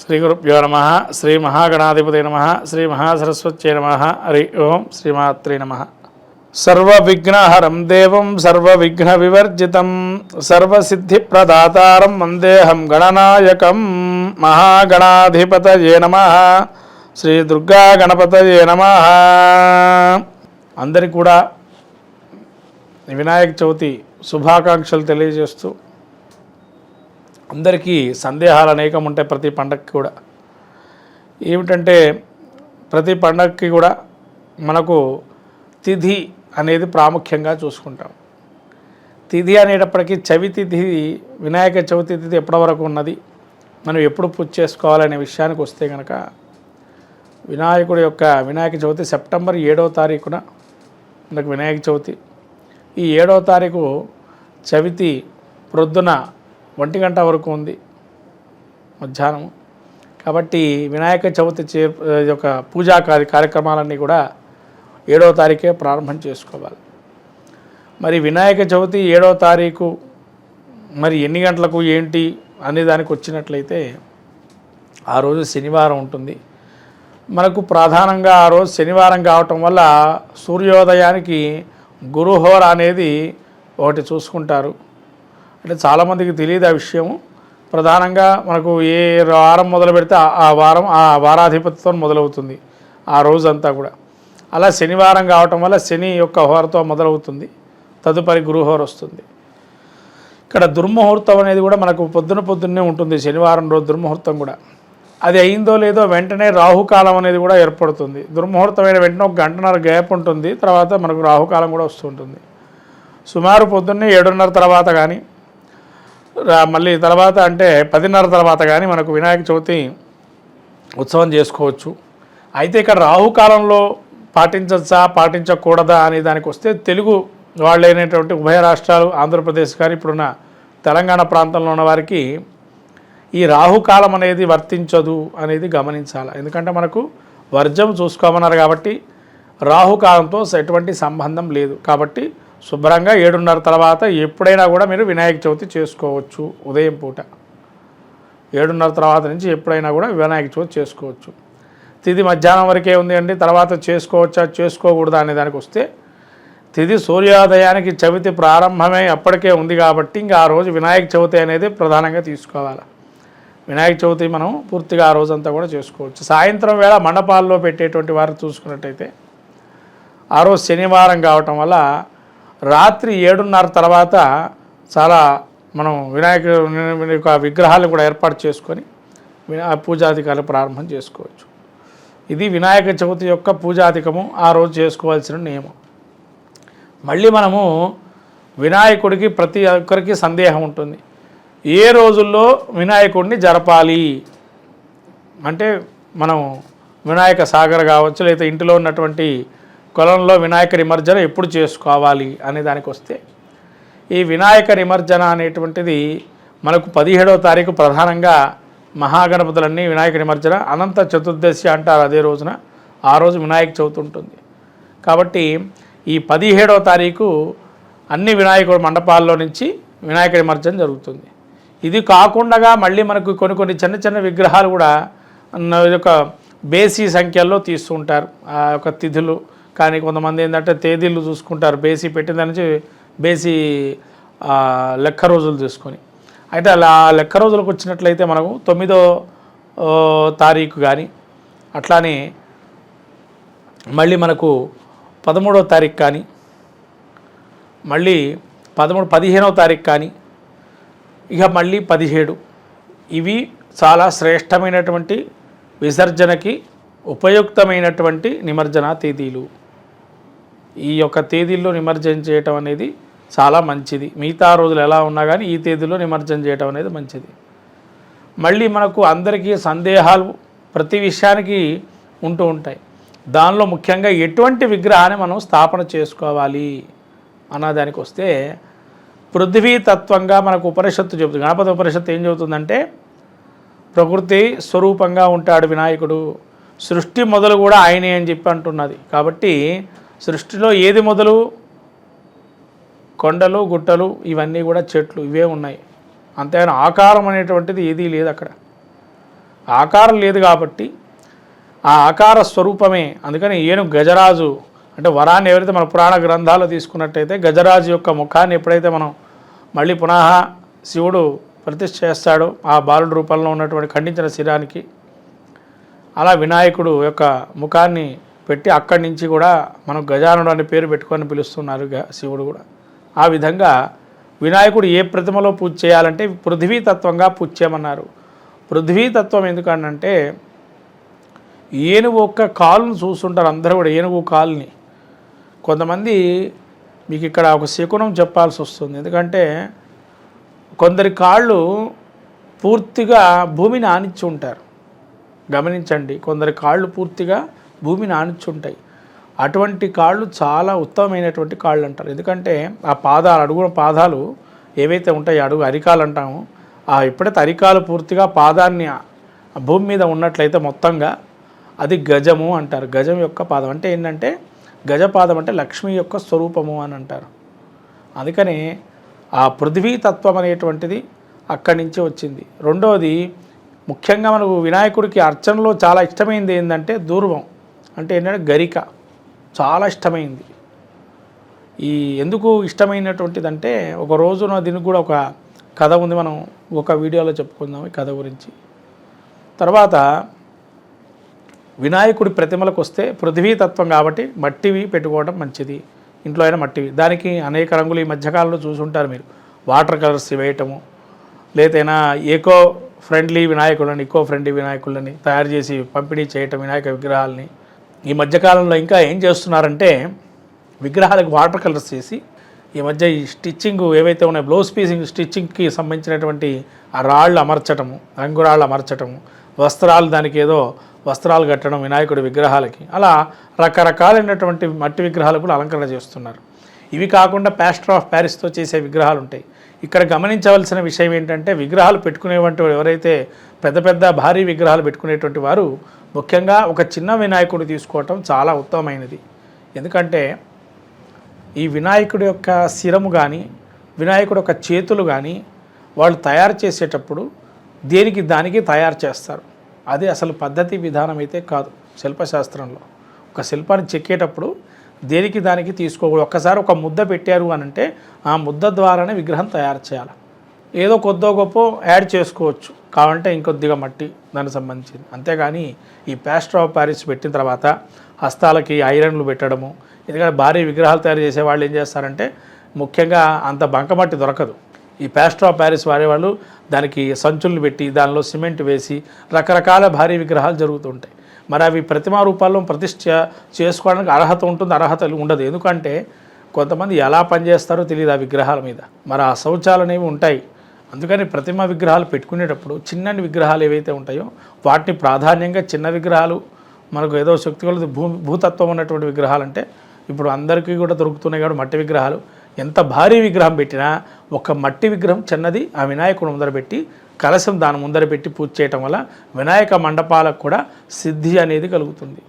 శ్రీ గురుభ్యో నమ శ్రీ మహాగణాధిపతి నమ శ్రీ మహాసరస్వత్యై నమ హరి ఓం శ్రీమాత్రే నమ. సర్వవిఘ్నహరం దేవం సర్వవిఘ్న వివర్జితం సర్వసిద్ధిప్రదాతారం వందేహం గణనాయకం మహాగణాధిపతయే నమ శ్రీ దుర్గా గణపతయే నమ. అందరికీ కూడా వినాయక చవితి శుభాకాంక్షలు తెలియజేస్తూ అందరికీ సందేహాలు అనేకం ఉంటాయి ప్రతి పండగకి కూడా. ఏమిటంటే ప్రతి పండగకి కూడా మనకు తిథి అనేది ప్రాముఖ్యంగా చూసుకుంటాం. తిథి అనేటప్పటికీ చవి తిథి వినాయక చవితి తిథి ఎప్పటి వరకు ఉన్నది మనం ఎప్పుడు పూజ చేసుకోవాలనే విషయానికి వస్తే కనుక వినాయకుడి యొక్క వినాయక చవితి సెప్టెంబర్ ఏడవ తారీఖున మనకు వినాయక చవితి. ఈ ఏడవ తారీఖు చవితి ప్రొద్దున ఒంటి గంట వరకు ఉంది మధ్యాహ్నం కాబట్టి వినాయక చవితి చే యొక్క పూజా కార్య కార్యక్రమాలన్నీ కూడా ఏడవ తారీఖే ప్రారంభం చేసుకోవాలి. మరి వినాయక చవితి ఏడవ తారీఖు మరి ఎన్ని గంటలకు ఏంటి అనే దానికి వచ్చినట్లయితే ఆ రోజు శనివారం ఉంటుంది. మనకు ప్రధానంగా ఆ రోజు శనివారం కావటం వల్ల సూర్యోదయానికి గురుహోర అనేది ఒకటి చూసుకుంటారు. అంటే చాలామందికి తెలియదు ఆ విషయము. ప్రధానంగా మనకు ఏ వారం మొదలు పెడితే ఆ- వారం ఆ వారాధిపతితో మొదలవుతుంది. ఆ రోజంతా కూడా. అలా శనివారం కావటం వల్ల శని యొక్క హోరతో మొదలవుతుంది. తదుపరి గురుహోర వస్తుంది. ఇక్కడ దుర్ముహూర్తం అనేది కూడా మనకు పొద్దున పొద్దున్నే ఉంటుంది. శనివారం రోజు దుర్ముహూర్తం కూడా. అది అయిందో లేదో వెంటనే రాహుకాలం అనేది కూడా ఏర్పడుతుంది. దుర్ముహూర్తమైన వెంటనే ఒక గంటన్నర గ్యాప్ ఉంటుంది. తర్వాత మనకు రాహుకాలం కూడా వస్తుంటుంది సుమారు పొద్దున్నే ఏడున్నర తర్వాత కానీ మళ్ళీ తర్వాత అంటే పదిన్నర తర్వాత కానీ మనకు వినాయక చవితి ఉత్సవం చేసుకోవచ్చు. అయితే ఇక్కడ రాహుకాలంలో పాటించచ్చా పాటించకూడదా అనే దానికి వస్తే తెలుగు వాళ్ళైనటువంటి ఉభయ రాష్ట్రాలు ఆంధ్రప్రదేశ్ కానీ ఇప్పుడున్న తెలంగాణ ప్రాంతంలో ఉన్న వారికి ఈ రాహుకాలం అనేది వర్తించదు అనేది గమనించాలి. ఎందుకంటే మనకు వర్జం చూసుకోమన్నారు కాబట్టి రాహుకాలంతో ఎటువంటి సంబంధం లేదు. కాబట్టి శుభ్రంగా ఏడున్నర తర్వాత ఎప్పుడైనా కూడా మీరు వినాయక చవితి చేసుకోవచ్చు ఉదయం పూట. ఏడున్నర తర్వాత నుంచి ఎప్పుడైనా కూడా వినాయక చవితి చేసుకోవచ్చు. తిది మధ్యాహ్నం వరకే ఉంది అండి తర్వాత చేసుకోవచ్చా చేసుకోకూడదా అనే దానికి వస్తే తిది సూర్యోదయానికి చవితి ప్రారంభమే అప్పటికే ఉంది కాబట్టి ఇంకా ఆ రోజు వినాయక చవితి అనేది ప్రధానంగా తీసుకోవాలి. వినాయక చవితి మనం పూర్తిగా ఆ రోజంతా కూడా చేసుకోవచ్చు. సాయంత్రం వేళ మండపాల్లో పెట్టేటువంటి వారు చూసుకున్నట్టయితే ఆ రోజు శనివారం కావటం వల్ల రాత్రి ఏడున్నర తర్వాత చాలా మనం వినాయక యొక్క విగ్రహాలు కూడా ఏర్పాటు చేసుకొని వినా పూజాధికారులు ప్రారంభం చేసుకోవచ్చు. ఇది వినాయక చవితి యొక్క పూజాధికము ఆ రోజు చేసుకోవాల్సిన నియమం. మళ్ళీ మనము వినాయకుడికి ప్రతి ఒక్కరికి సందేహం ఉంటుంది. ఏ రోజుల్లో వినాయకుడిని జరపాలి? అంటే మనం వినాయక సాగర్ కావచ్చు లేదా ఇంటిలో ఉన్నటువంటి కొలంలో వినాయక నిమజ్జన ఎప్పుడు చేసుకోవాలి అనే దానికి వస్తే ఈ వినాయక నిమజ్జన అనేటువంటిది మనకు పదిహేడవ తారీఖు ప్రధానంగా మహాగణపతులన్నీ వినాయక నిమజ్జన అనంత చతుర్దశి అంటారు అదే రోజున ఆ రోజు వినాయక చవితి ఉంటుంది. కాబట్టి ఈ పదిహేడవ తారీఖు అన్ని వినాయకుడు మండపాల్లో నుంచి వినాయక నిమజ్జనం జరుగుతుంది. ఇది కాకుండా మళ్ళీ మనకు కొన్ని కొన్ని చిన్న చిన్న విగ్రహాలు కూడా ఒక బేసి బేసీ సంఖ్యల్లో తీస్తుంటారు ఆ యొక్క తిథులు కానీ కొంతమంది ఏంటంటే తేదీలు చూసుకుంటారు. బేసీ పెట్టిన దాని నుంచి బేసీ లెక్క రోజులు తీసుకొని. అయితే అలా లెక్క రోజులకు వచ్చినట్లయితే మనకు తొమ్మిదో తారీఖు కానీ అట్లానే మళ్ళీ మనకు పదమూడవ తారీఖు కానీ మళ్ళీ పదమూడు పదిహేనవ తారీఖు కానీ ఇక మళ్ళీ పదిహేడు. ఇవి చాలా శ్రేష్టమైనటువంటి విసర్జనకి ఉపయుక్తమైనటువంటి నిమజ్జన తేదీలు. ఈ యొక్క తేదీల్లో నిమజ్జనం చేయటం అనేది చాలా మంచిది. మిగతా రోజులు ఎలా ఉన్నా కానీ ఈ తేదీలో నిమజ్జనం చేయటం అనేది మంచిది. మళ్ళీ మనకు అందరికీ సందేహాలు ప్రతి విషయానికి ఉంటూ ఉంటాయి. దానిలో ముఖ్యంగా ఎటువంటి విగ్రహాన్ని మనం స్థాపన చేసుకోవాలి అన్నదానికి వస్తే పృథ్వీ తత్వంగా మనకు ఉపనిషత్తు చెబుతుంది. గణపతి ఉపనిషత్తు ఏం చెబుతుందంటే ప్రకృతి స్వరూపంగా ఉంటాడు వినాయకుడు. సృష్టి మొదలు కూడా ఆయనే అని చెప్పి అంటున్నది. కాబట్టి సృష్టిలో ఏది మొదలు? కొండలు గుట్టలు ఇవన్నీ కూడా చెట్లు ఇవే ఉన్నాయి. అంతేగాని ఆకారం అనేటువంటిది ఏదీ లేదు అక్కడ. ఆకారం లేదు కాబట్టి ఆ ఆకార స్వరూపమే. అందుకని ఏను గజరాజు అంటే వరాన్ని ఎవరైతే మన పురాణ గ్రంథాలు తీసుకున్నట్టయితే గజరాజు యొక్క ముఖాన్ని ఎప్పుడైతే మనం మళ్ళీ పునః శివుడు ప్రతిష్ఠ చేస్తాడో ఆ బాలుడు రూపంలో ఉన్నటువంటి ఖండించిన శిరానికి అలా వినాయకుడు యొక్క ముఖాన్ని పెట్టి అక్కడి నుంచి కూడా మనం గజానుడు అనే పేరు పెట్టుకొని పిలుస్తున్నారు శివుడు కూడా. ఆ విధంగా వినాయకుడు ఏ ప్రతిమలో పూజ చేయాలంటే పృథ్వీ తత్వంగా పూజ చేయమన్నారు. పృథ్వీ తత్వం ఎందుకనంటే ఏనుగు ఒక్క కాలును చూస్తుంటారు అందరూ కూడా ఏనుగు కాలుని. కొంతమంది మీకు ఇక్కడ ఒక శకునం చెప్పాల్సి వస్తుంది. ఎందుకంటే కొందరి కాళ్ళు పూర్తిగా భూమిని ఆనిచ్చి ఉంటారు. గమనించండి కొందరి కాళ్ళు పూర్తిగా భూమిని ఆనిచ్చుంటాయి అటువంటి కాళ్ళు చాలా ఉత్తమమైనటువంటి కాళ్ళు అంటారు ఎందుకంటే ఆ పాదాలు అడుగున పాదాలు ఏవైతే ఉంటాయో అడుగు అరికాలు అంటాము ఆ ఎప్పుడైతే అరికాలు పూర్తిగా పాదాన్ని భూమి మీద ఉన్నట్లయితే మొత్తంగా అది గజము అంటారు. గజం యొక్క పాదం అంటే ఏంటంటే గజపాదం అంటే లక్ష్మి యొక్క స్వరూపము అని అంటారు. అందుకని ఆ పృథ్వీ తత్వం అనేటువంటిది అక్కడి నుంచి వచ్చింది. రెండవది ముఖ్యంగా మనకు వినాయకుడికి అర్చనలో చాలా ఇష్టమైంది ఏంటంటే దూర్వం అంటే ఏంటంటే గరిక చాలా ఇష్టమైంది. ఈ ఎందుకు ఇష్టమైనటువంటిదంటే ఒక రోజున దీనికి కూడా ఒక కథ ఉంది మనం ఒక వీడియోలో చెప్పుకుందాం ఈ కథ గురించి. తర్వాత వినాయకుడి ప్రతిమలకు వస్తే పృథ్వీతత్వం కాబట్టి మట్టివి పెట్టుకోవడం మంచిది. ఇంట్లో అయినా మట్టివి. దానికి అనేక రంగులు ఈ మధ్యకాలంలో చూసుంటారు మీరు. వాటర్ కలర్స్ వేయటము లేదైనా ఏకో ఫ్రెండ్లీ వినాయకులని ఈకో ఫ్రెండ్లీ వినాయకులని తయారు చేసి పంపిణీ చేయటం వినాయక విగ్రహాలని ఈ మధ్యకాలంలో ఇంకా ఏం చేస్తున్నారంటే విగ్రహాలకు వాటర్ కలర్స్ చేసి ఈ మధ్య ఈ స్టిచ్చింగ్ ఏవైతే ఉన్నాయో బ్లౌజ్ పీసింగ్ స్టిచ్చింగ్కి సంబంధించినటువంటి ఆ రాళ్ళు అమర్చటము రంగురాళ్ళు అమర్చటము వస్త్రాలు దానికి ఏదో వస్త్రాలు కట్టడం వినాయకుడి విగ్రహాలకి అలా రకరకాలైనటువంటి మట్టి విగ్రహాలు కూడా అలంకరణ చేస్తున్నారు. ఇవి కాకుండా ప్యాస్టర్ ఆఫ్ ప్యారిస్తో చేసే విగ్రహాలు ఉంటాయి. ఇక్కడ గమనించవలసిన విషయం ఏంటంటే విగ్రహాలు పెట్టుకునేటువంటి ఎవరైతే పెద్ద పెద్ద భారీ విగ్రహాలు పెట్టుకునేటువంటి వారు ముఖ్యంగా ఒక చిన్న వినాయకుడు తీసుకోవటం చాలా ఉత్తమమైనది. ఎందుకంటే ఈ వినాయకుడి యొక్క శిరము కానీ వినాయకుడు యొక్క చేతులు కానీ వాళ్ళు తయారు చేసేటప్పుడు దేనికి దానికి తయారు చేస్తారు. అది అసలు పద్ధతి విధానం అయితే కాదు శిల్పశాస్త్రంలో. ఒక శిల్పాన్ని చెక్కేటప్పుడు దేనికి దానికి తీసుకోకూడదు. ఒక్కసారి ఒక ముద్ద పెట్టారు అని అంటే ఆ ముద్ద ద్వారానే విగ్రహం తయారు చేయాలి. ఏదో కొద్దో గొప్ప యాడ్ చేసుకోవచ్చు. కావాలంటే ఇంకొద్దిగా మట్టి దానికి సంబంధించింది. అంతేగాని ఈ ప్యాస్టర్ ఆఫ్ ప్యారిస్ పెట్టిన తర్వాత హస్తాలకి ఐరన్లు పెట్టడము ఎందుకంటే భారీ విగ్రహాలు తయారు చేసే వాళ్ళు ఏం చేస్తారంటే ముఖ్యంగా అంత బంకమట్టి దొరకదు. ఈ ప్యాస్టర్ ఆఫ్ ప్యారిస్ వాడే వాళ్ళు దానికి సంచులు పెట్టి దానిలో సిమెంట్ వేసి రకరకాల భారీ విగ్రహాలు జరుగుతుంటాయి. మరి అవి ప్రతిమా రూపాల్లో ప్రతిష్ఠ చేసుకోవడానికి అర్హత ఉంటుంది అర్హత ఉండదు. ఎందుకంటే కొంతమంది ఎలా పనిచేస్తారో తెలియదు ఆ విగ్రహాల మీద. మరి ఆ శౌచాలు అనేవి ఉంటాయి. అందుకని ప్రతిమ విగ్రహాలు పెట్టుకునేటప్పుడు చిన్నటి విగ్రహాలు ఏవైతే ఉంటాయో వాటిని ప్రాధాన్యంగా చిన్న విగ్రహాలు మనకు ఏదో శక్తి కొలది భూ భూతత్వం ఉన్నటువంటి విగ్రహాలు అంటే ఇప్పుడు అందరికీ కూడా దొరుకుతున్నాయి కాబట్టి మట్టి విగ్రహాలు. ఎంత భారీ విగ్రహం పెట్టినా ఒక మట్టి విగ్రహం చిన్నది ఆ వినాయకుడు ముందర పెట్టి కలశం దాని ముందర పెట్టి పూజ చేయటం వల్ల వినాయక మండపాలకు కూడా సిద్ధి అనేది కలుగుతుంది.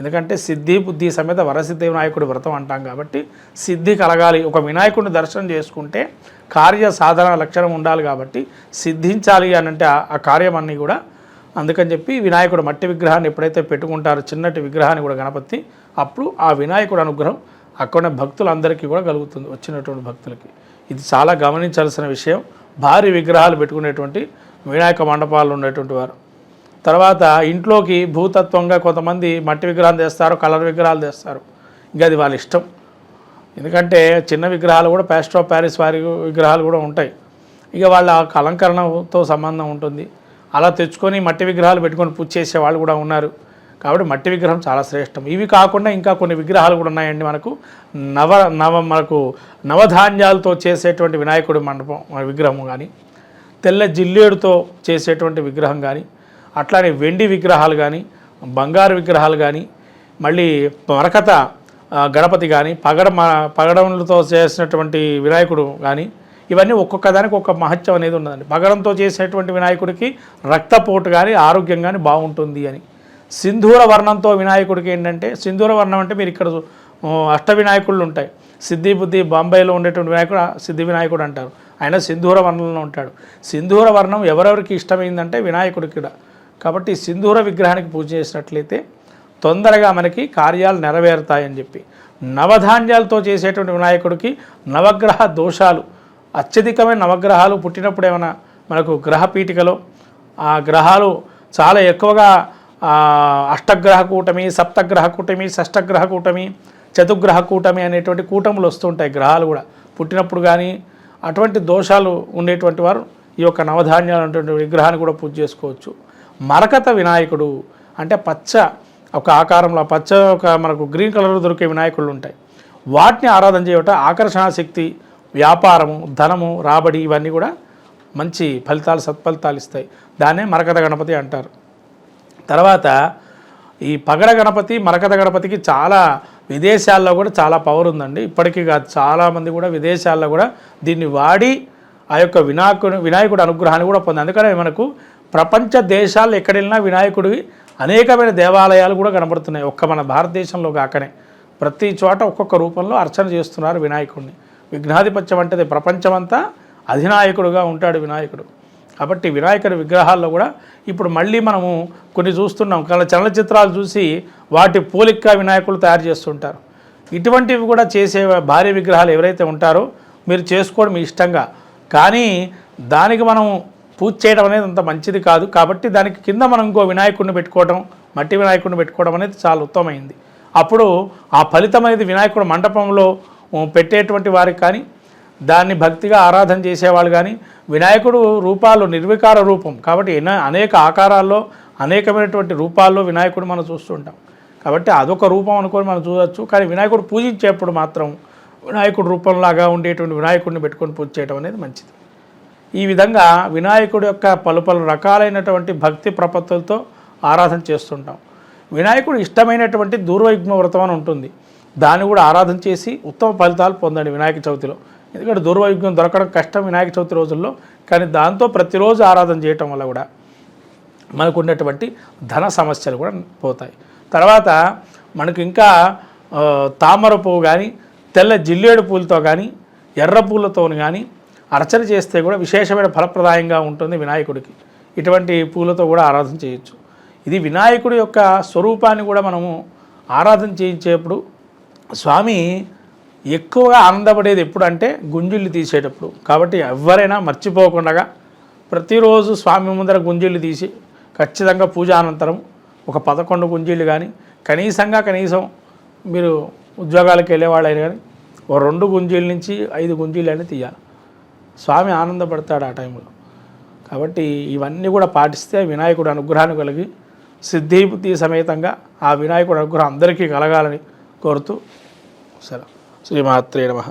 ఎందుకంటే సిద్ధి బుద్ధి సమేత వరసిద్ధి వినాయకుడి వ్రతం అంటాం కాబట్టి సిద్ధి కలగాలి. ఒక వినాయకుడిని దర్శనం చేసుకుంటే కార్య సాధన లక్షణం ఉండాలి కాబట్టి సిద్ధించాలి అని అంటే ఆ- కార్యమన్నీ కార్యం కూడా అందుకని చెప్పి వినాయకుడు మట్టి విగ్రహాన్ని ఎప్పుడైతే పెట్టుకుంటారో చిన్నటి విగ్రహాన్ని కూడా గణపతి అప్పుడు ఆ వినాయకుడు అనుగ్రహం అక్కడ భక్తులందరికీ కూడా కలుగుతుంది వచ్చినటువంటి భక్తులకి. ఇది చాలా గమనించాల్సిన విషయం. భారీ విగ్రహాలు పెట్టుకునేటువంటి వినాయక మండపాలు ఉండేటువంటి వారు. తర్వాత ఇంట్లోకి భూతత్వంగా కొంతమంది మట్టి విగ్రహాలు తెస్తారు కలర్ విగ్రహాలు తెస్తారు. ఇంకా అది వాళ్ళ ఇష్టం. ఎందుకంటే చిన్న విగ్రహాలు కూడా ప్యాస్ట్రో ప్యారిస్ వారి విగ్రహాలు కూడా ఉంటాయి. ఇక వాళ్ళ అలంకరణతో సంబంధం ఉంటుంది. అలా తెచ్చుకొని మట్టి విగ్రహాలు పెట్టుకొని పూజ చేసే వాళ్ళు కూడా ఉన్నారు. కాబట్టి మట్టి విగ్రహం చాలా శ్రేష్టం. ఇవి కాకుండా ఇంకా కొన్ని విగ్రహాలు కూడా ఉన్నాయండి మనకు. నవ నవ మనకు నవధాన్యాలతో చేసేటువంటి వినాయకుడి మండపం విగ్రహం కానీ తెల్ల జిల్లేడుతో చేసేటువంటి విగ్రహం కానీ అట్లానే వెండి విగ్రహాలు కానీ బంగారు విగ్రహాలు కానీ మళ్ళీ మరకత గణపతి కానీ పగడ మ- పగడములతో చేసినటువంటి వినాయకుడు కానీ ఇవన్నీ ఒక్కొక్క దానికి ఒక మహత్యం అనేది ఉన్నదండి. పగడంతో చేసినటువంటి వినాయకుడికి రక్తపోటు కానీ ఆరోగ్యం కానీ బాగుంటుంది అని. సింధూర వర్ణంతో వినాయకుడికి ఏంటంటే సింధూర వర్ణం అంటే మీరు ఇక్కడ అష్ట వినాయకుళ్ళు ఉంటాయి. సిద్ధి బుద్ధి బాంబేలో ఉండేటువంటి వినాయకుడు ఆ సిద్ధి వినాయకుడు అంటారు. ఆయన సింధూర వర్ణంలో ఉంటాడు. సింధూర వర్ణం ఎవరెవరికి ఇష్టమైందంటే వినాయకుడికి కూడా. కాబట్టి సింధూర విగ్రహానికి పూజ చేసినట్లయితే తొందరగా మనకి కార్యాలు నెరవేరుతాయని చెప్పి నవధాన్యాలతో చేసేటువంటి వినాయకుడికి నవగ్రహ దోషాలు అత్యధికమైన నవగ్రహాలు పుట్టినప్పుడు ఏమైనా మనకు గ్రహ పీఠికలో ఆ గ్రహాలు చాలా ఎక్కువగా అష్టగ్రహ కూటమి సప్తగ్రహ కూటమి షష్టగ్రహ కూటమి చతుగ్రహ కూటమి అనేటువంటి కూటములు వస్తుంటాయి గ్రహాలు కూడా. పుట్టినప్పుడు కానీ అటువంటి దోషాలు ఉండేటువంటి వారు ఈ యొక్క నవధాన్యాలు అనేటువంటి విగ్రహాన్ని కూడా పూజ చేసుకోవచ్చు. మరకత వినాయకుడు అంటే పచ్చ ఒక ఆకారంలో పచ్చ ఒక మనకు గ్రీన్ కలర్లో దొరికే వినాయకుళ్ళు ఉంటాయి. వాటిని ఆరాధన చేయటం ఆకర్షణ శక్తి వ్యాపారము ధనము రాబడి ఇవన్నీ కూడా మంచి ఫలితాలు సత్ఫలితాలు ఇస్తాయి. దాన్నే మరకత గణపతి అంటారు. తర్వాత ఈ పగడ గణపతి మరకత గణపతికి చాలా విదేశాల్లో కూడా చాలా పవర్ ఉందండి. ఇప్పటికీ కాదు చాలామంది కూడా విదేశాల్లో కూడా దీన్ని వాడి ఆ యొక్క వినాయకుడు వినాయకుడు అనుగ్రహాన్ని కూడా పొంది అందుకనే మనకు ప్రపంచ దేశాలు ఎక్కడ వెళ్ళినా వినాయకుడివి అనేకమైన దేవాలయాలు కూడా కనబడుతున్నాయి. ఒక్క మన భారతదేశంలో కాకనే. ప్రతి చోట ఒక్కొక్క రూపంలో అర్చన చేస్తున్నారు వినాయకుడిని. విఘ్నాధిపత్యం అంటే ప్రపంచమంతా అధినాయకుడుగా ఉంటాడు వినాయకుడు. కాబట్టి వినాయకుడి విగ్రహాల్లో కూడా ఇప్పుడు మళ్ళీ మనము కొన్ని చూస్తున్నాం. కానీ చలనచిత్రాలు చూసి వాటి పోలిక వినాయకులు తయారు చేస్తుంటారు. ఇటువంటివి కూడా చేసే భారీ విగ్రహాలు ఎవరైతే ఉంటారో మీరు చేసుకోవడం మీ ఇష్టంగా. కానీ దానికి మనం పూజ చేయడం అనేది అంత మంచిది కాదు. కాబట్టి దానికి కింద మనం ఇంకో వినాయకుడిని పెట్టుకోవడం మట్టి వినాయకుడిని పెట్టుకోవడం అనేది చాలా ఉత్తమమైంది. అప్పుడు ఆ ఫలితం అనేది వినాయకుడు మండపంలో పెట్టేటువంటి వారికి కానీ దాన్ని భక్తిగా ఆరాధన చేసేవాళ్ళు కానీ వినాయకుడు రూపాలు నిర్వికార రూపం. కాబట్టి అనేక ఆకారాల్లో అనేకమైనటువంటి రూపాల్లో వినాయకుడు మనం చూస్తుంటాం కాబట్టి అదొక రూపం అనుకొని మనం చూడవచ్చు కానీ వినాయకుడు పూజించేప్పుడు మాత్రం వినాయకుడు రూపంలాగా ఉండేటువంటి వినాయకుడిని పెట్టుకొని పూజ చేయడం అనేది మంచిది. ఈ విధంగా వినాయకుడి యొక్క పలు పలు రకాలైనటువంటి భక్తి ప్రపత్తులతో ఆరాధన చేస్తుంటాం. వినాయకుడు ఇష్టమైనటువంటి దూర్వయుగ్మ వ్రతం అని ఉంటుంది. దాన్ని కూడా ఆరాధన చేసి ఉత్తమ ఫలితాలు పొందండి వినాయక చవితిలో. ఎందుకంటే దూర్వయుగ్మం దొరకడం కష్టం వినాయక చవితి రోజుల్లో కానీ దాంతో ప్రతిరోజు ఆరాధన చేయటం వల్ల కూడా మనకు ఉన్నటువంటి ధన సమస్యలు కూడా పోతాయి. తర్వాత మనకు ఇంకా తామర పువ్వు కానీ తెల్ల జిల్లేడు పూలతో కానీ ఎర్ర పూలతో కానీ అర్చన చేస్తే కూడా విశేషమైన ఫలప్రదాయంగా ఉంటుంది వినాయకుడికి. ఇటువంటి పూలతో కూడా ఆరాధన చేయొచ్చు. ఇది వినాయకుడి యొక్క స్వరూపాన్ని కూడా మనము ఆరాధన చేయించేప్పుడు స్వామి ఎక్కువగా ఆనందపడేది ఎప్పుడంటే గుంజిళ్ళు తీసేటప్పుడు. కాబట్టి ఎవరైనా మర్చిపోకుండా ప్రతిరోజు స్వామి ముందర గుంజిళ్ళు తీసి ఖచ్చితంగా పూజ అనంతరం ఒక పదకొండు గుంజీళ్ళు కానీ కనీసంగా కనీసం మీరు ఉద్యోగాలకు వెళ్ళేవాళ్ళైనా కానీ ఓ రెండు గుంజీల నుంచి ఐదు గుంజీలు అని తీయాలి. స్వామి ఆనందపడతాడు ఆ టైంలో. కాబట్టి ఇవన్నీ కూడా పాటిస్తే వినాయకుడు అనుగ్రహాన్ని కలిగి సిద్ధి బుద్ధి సమేతంగా ఆ వినాయకుడు అనుగ్రహం అందరికీ కలగాలని కోరుతూ సరే శ్రీమాత్రే నమః.